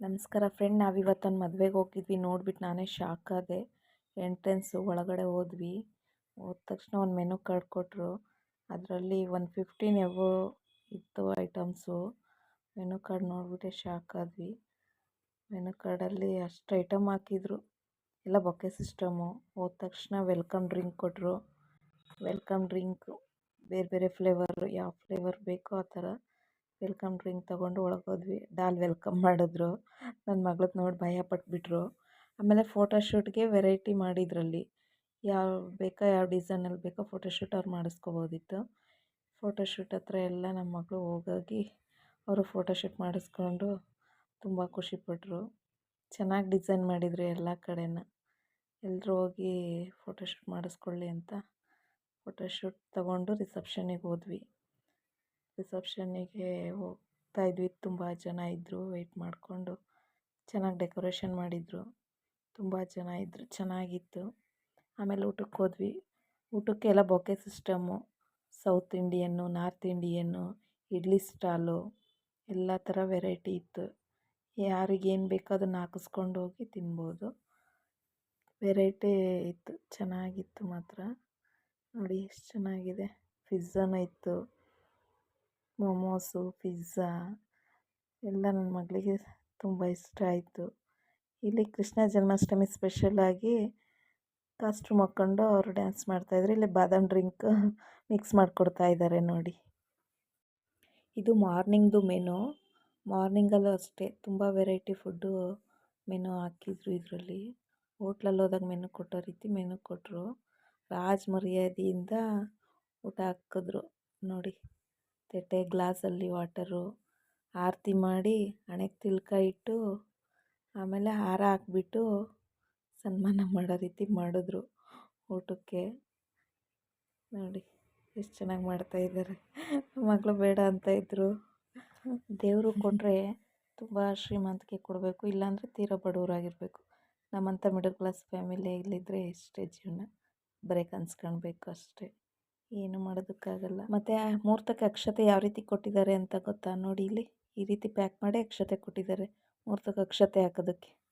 ನಮಸ್ಕಾರ ಫ್ರೆಂಡ್ ನಾವಿವತ್ತೊಂದು ಮದುವೆಗೆ ಹೋಗಿದ್ವಿ. ನೋಡ್ಬಿಟ್ಟು ನಾನೇ ಶಾಕ್ ಆದೆ. ಎಂಟ್ರೆನ್ಸು ಒಳಗಡೆ ಹೋದ್ವಿ. ಹೋದ ತಕ್ಷಣ ಒಂದು ಮೆನು ಕಾರ್ಡ್ ಕೊಟ್ಟರು ಅದರಲ್ಲಿ ಒನ್ ಫಿಫ್ಟೀನ್ ಎವೋ ಇತ್ತು ಐಟಮ್ಸು ಮೆನು ಕಾರ್ಡ್ ನೋಡಿಬಿಟ್ಟೆ ಶಾಕ್ ಆದ್ವಿ. ಮೆನು ಕಾರ್ಡಲ್ಲಿ ಅಷ್ಟು ಐಟಮ್ ಹಾಕಿದ್ರು. ಎಲ್ಲ ಬೊಕ್ಕೆ ಸಿಸ್ಟಮು ಹೋದ ತಕ್ಷಣ ವೆಲ್ಕಮ್ ಡ್ರಿಂಕ್ ಕೊಟ್ಟರು ವೆಲ್ಕಮ್ ಡ್ರಿಂಕು ಬೇರೆ ಬೇರೆ ಫ್ಲೇವರು ಯಾವ ಫ್ಲೇವರ್ ಬೇಕೋ ಆ ಥರ. ವೆಲ್ಕಮ್ ಡ್ರಿಂಕ್ ತೊಗೊಂಡು ಒಳಗೆ ಹೋದ್ವಿ. ಡಾಲ್ ವೆಲ್ಕಮ್ ಮಾಡಿದ್ರು. ನನ್ನ ಮಗ್ಳದ್ದು ನೋಡಿ ಭಯ ಪಟ್ಬಿಟ್ರು. ಆಮೇಲೆ ಫೋಟೋಶೂಟ್ಗೆ ವೆರೈಟಿ ಮಾಡಿದ್ರಲ್ಲಿ. ಯಾವ ಬೇಕೋ, ಯಾವ ಡಿಸೈನಲ್ಲಿ ಬೇಕೋ ಫೋಟೋಶೂಟ್ ಅವ್ರು ಮಾಡಿಸ್ಕೋಬೋದಿತ್ತು. ಫೋಟೋಶೂಟ್ ಹತ್ರ ಎಲ್ಲ ನಮ್ಮ ಮಗಳು ಹೋಗೋಗಿ ಅವರು ಫೋಟೋಶೂಟ್ ಮಾಡಿಸ್ಕೊಂಡು ತುಂಬ ಖುಷಿಪಟ್ಟರು ಚೆನ್ನಾಗಿ ಡಿಸೈನ್ ಮಾಡಿದ್ರು ಎಲ್ಲ ಕಡೆನ. ಎಲ್ಲರೂ ಹೋಗಿ ಫೋಟೋಶೂಟ್ ಮಾಡಿಸ್ಕೊಳ್ಳಿ ಅಂತ ಫೋಟೋಶೂಟ್ ತಗೊಂಡು ರಿಸೆಪ್ಷನಿಗೆ ಹೋದ್ವಿ. ರಿಸೆಪ್ಷನ್ನಿಗೆ ಹೋಗ್ತಾ ಇದ್ವಿ ತುಂಬ ಜನ ಇದ್ದರು ವೆಯ್ಟ್ ಮಾಡಿಕೊಂಡು ಚೆನ್ನಾಗಿ ಡೆಕೋರೇಷನ್ ಮಾಡಿದರು. ತುಂಬ ಜನ ಇದ್ದರು ಚೆನ್ನಾಗಿತ್ತು. ಆಮೇಲೆ ಊಟಕ್ಕೆ ಹೋದ್ವಿ. ಊಟಕ್ಕೆ ಎಲ್ಲ buffet system south Indian, north Indian, idli stall, ಎಲ್ಲ ಥರ ವೆರೈಟಿ ಇತ್ತು. ಯಾರಿಗೇನು ಬೇಕೋ ಅದನ್ನು ಹಾಕಿಸ್ಕೊಂಡು ಹೋಗಿ ತಿನ್ಬೋದು. ವೆರೈಟಿ ಇತ್ತು. ಚೆನ್ನಾಗಿತ್ತು ಮಾತ್ರ. ನೋಡಿ, ಎಷ್ಟು ಚೆನ್ನಾಗಿದೆ. ಪಿಜ್ಜಾನೂ ಇತ್ತು. ಮೊಮೋಸು, ಪಿಜ್ಜಾ ಎಲ್ಲ ನನ್ನ ಮಗಳಿಗೆ ತುಂಬ ಇಷ್ಟ ಆಯಿತು. ಇಲ್ಲಿ ಕೃಷ್ಣ ಜನ್ಮಾಷ್ಟಮಿ ಸ್ಪೆಷಲಾಗಿ ಕಾಸ್ಟ್ಯೂಮ್ ಹಾಕ್ಕೊಂಡು ಅವರು ಡ್ಯಾನ್ಸ್ ಮಾಡ್ತಾಯಿದ್ರು ಇಲ್ಲಿ ಬಾದಾಮ್ ಡ್ರಿಂಕ್ ಮಿಕ್ಸ್ ಮಾಡಿಕೊಡ್ತಾ ಇದ್ದಾರೆ ನೋಡಿ. ಇದು ಮಾರ್ನಿಂಗ್ದು ಮೆನು ಮಾರ್ನಿಂಗಲ್ಲೂ ಅಷ್ಟೇ ತುಂಬ ವೆರೈಟಿ ಫುಡ್ಡು ಮೆನು ಹಾಕಿದ್ರು ಇದರಲ್ಲಿ. ಹೋಟ್ಲಲ್ಲಿ ಹೋದಾಗ ಮೆನು ಕೊಟ್ಟೋ ರೀತಿ ಮೆನು ಕೊಟ್ಟರು ರಾಜ್ ಮರ್ಯಾದೆಯಿಂದ ಊಟ ಹಾಕಿದ್ರು ನೋಡಿ. ತಟ್ಟೆ ಗ್ಲಾಸಲ್ಲಿ ವಾಟರು ಆರತಿ ಮಾಡಿ ಹಣೆಗೆ ತಿಲಕ ಇಟ್ಟು ಆಮೇಲೆ ಹಾರ ಹಾಕ್ಬಿಟ್ಟು ಸನ್ಮಾನ ಮಾಡೋ ರೀತಿ ಮಾಡಿದ್ರು ಊಟಕ್ಕೆ. ನೋಡಿ ಎಷ್ಟು ಚೆನ್ನಾಗಿ ಮಾಡ್ತಾಯಿದ್ದಾರೆ ಮಗಳು ಬೇಡ ಅಂತ ಇದ್ದರು ದೇವರು ಕೊಟ್ಟರೆ ತುಂಬ ಶ್ರೀಮಂತಿಕೆ ಕೊಡಬೇಕು, ಇಲ್ಲಾಂದರೆ ತೀರಾ ಬಡವರಾಗಿರಬೇಕು. ನಮ್ಮಂಥ ಮಿಡಲ್ ಕ್ಲಾಸ್ ಫ್ಯಾಮಿಲಿಯಲ್ಲಿದ್ದರೆ ಎಷ್ಟೇ ಜೀವನ ಬರೀ ಕನಸು ಕಾಣಬೇಕು ಅಷ್ಟೇ. ಏನು ಮಾಡೋದಕ್ಕಾಗಲ್ಲ. ಮತ್ತು ಮುಹೂರ್ತಕ್ಕೆ ಅಕ್ಷತೆ ಯಾವ ರೀತಿ ಕೊಟ್ಟಿದ್ದಾರೆ ಅಂತ ಗೊತ್ತಾ? ನೋಡಿ ಇಲ್ಲಿ ಈ ರೀತಿ ಪ್ಯಾಕ್ ಮಾಡಿ ಅಕ್ಷತೆ ಕೊಟ್ಟಿದ್ದಾರೆ. ಮುಹೂರ್ತಕ್ಕೆ ಅಕ್ಷತೆ ಹಾಕೋದಕ್ಕೆ.